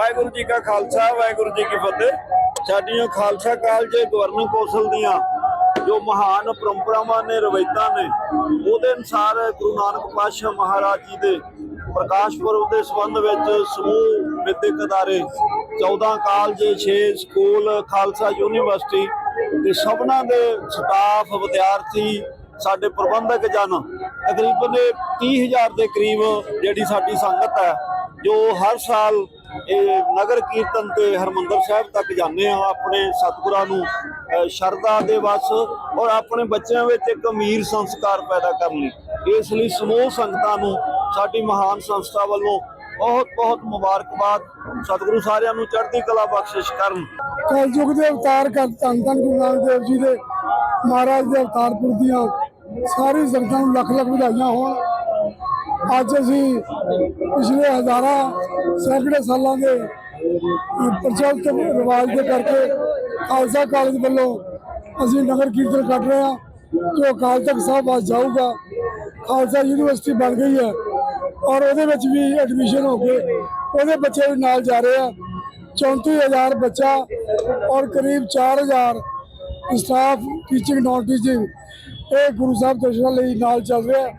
ਵਾਹਿਗੁਰੂ ਜੀ ਕਾ ਖਾਲਸਾ, ਵਾਹਿਗੁਰੂ ਜੀ ਕੀ ਫਤਿਹ। ਸਾਡੀਆਂ Khalsa college governor council ਦੀਆਂ ਜੋ ਮਹਾਨ ਪਰੰਪਰਾਵਾਂ ਨੇ, ਰਵਾਇਤਾਂ ਨੇ, ਉਹਦੇ ਅਨੁਸਾਰ ਗੁਰੂ ਨਾਨਕ ਪਾਤਸ਼ਾਹ ਮਹਾਰਾਜ ਜੀ ਦੇ ਪ੍ਰਕਾਸ਼ ਪੁਰਬ ਦੇ ਸੰਬੰਧ ਵਿੱਚ ਸਮੂਹ ਵਿਦਿਅਕ ਅਦਾਰੇ 14 ਕਾਲਜ 6 ਸਕੂਲ, ਖਾਲਸਾ ਯੂਨੀਵਰਸਿਟੀ ਤੇ ਸਭਨਾਂ ਦੇ ਸਟਾਫ ਵਿਦਿਆਰਥੀ, ਸਾਡੇ ਪ੍ਰਬੰਧਕ ਜਨ ਤਕਰੀਬਨ 30000 ਦੇ ਕਰੀਬ ਜਿਹੜੀ ਸਾਡੀ ਸੰਗਤ ਹੈ, ਜੋ ਹਰ ਸਾਲ ਇਹ ਨਗਰ ਕੀਰਤਨ ਤੇ ਹਰਮੰਦਰ ਸਾਹਿਬ ਤੱਕ ਜਾਂਦੇ ਆ ਆਪਣੇ ਸਤਿਗੁਰਾਂ ਨੂੰ ਸ਼ਰਧਾ ਦੇ ਵਸ ਔਰ ਆਪਣੇ ਬੱਚਿਆਂ ਵਿੱਚ ਇੱਕ ਅਮੀਰ ਸੰਸਕਾਰ ਪੈਦਾ ਕਰਨ ਲਈ। ਇਸ ਲਈ ਸਮੂਹ ਸੰਗਤਾਂ ਨੂੰ, ਸਾਡੀ ਮਹਾਨ ਸੰਸਥਾ ਵੱਲੋਂ ਬਹੁਤ ਬਹੁਤ ਮੁਬਾਰਕਬਾਦ। ਸਤਿਗੁਰੂ ਸਾਰਿਆਂ ਨੂੰ ਚੜ੍ਹਦੀ ਕਲਾ ਬਖਸ਼ਿਸ਼ ਕਰਨ। ਕਲਯੁਗ ਦੇ ਅਵਤਾਰ ਕਰ ਧੰਨ ਧੰਨ ਗੁਰੂ ਨਾਨਕ ਦੇਵ ਜੀ ਦੇ ਮਹਾਰਾਜ ਦੇ ਅਵਤਾਰ ਦੀਆਂ ਸਾਰੀ ਸੰਗਤਾਂ ਨੂੰ ਲੱਖ ਲੱਖ ਵਧਾਈਆਂ ਹੋਣ। ਅੱਜ ਅਸੀਂ ਪਿਛਲੇ ਹਜ਼ਾਰਾਂ ਸੈਂਕੜੇ ਸਾਲਾਂ ਦੇ ਪ੍ਰਚਲਿਤ ਰਿਵਾਜ ਦੇ ਕਰਕੇ ਖਾਲਸਾ ਕਾਲਜ ਵੱਲੋਂ ਅਸੀਂ ਨਗਰ ਕੀਰਤਨ ਕੱਢ ਰਹੇ ਹਾਂ ਜੋ ਅਕਾਲ ਤਖਤ ਸਾਹਿਬ ਅੱਜ ਜਾਊਗਾ। ਖਾਲਸਾ ਯੂਨੀਵਰਸਿਟੀ ਬਣ ਗਈ ਹੈ ਔਰ ਉਹਦੇ ਵਿੱਚ ਵੀ ਐਡਮਿਸ਼ਨ ਹੋ ਕੇ ਉਹਦੇ ਬੱਚੇ ਵੀ ਨਾਲ ਜਾ ਰਹੇ ਆ। 34000 ਬੱਚਾ ਔਰ ਕਰੀਬ 4000 ਸਟਾਫ ਟੀਚਿੰਗ ਨਾਨ ਟੀਚਿੰਗ ਇਹ ਗੁਰੂ ਸਾਹਿਬ ਦਰਸ਼ਨਾਂ ਲਈ ਨਾਲ ਚੱਲ ਰਿਹਾ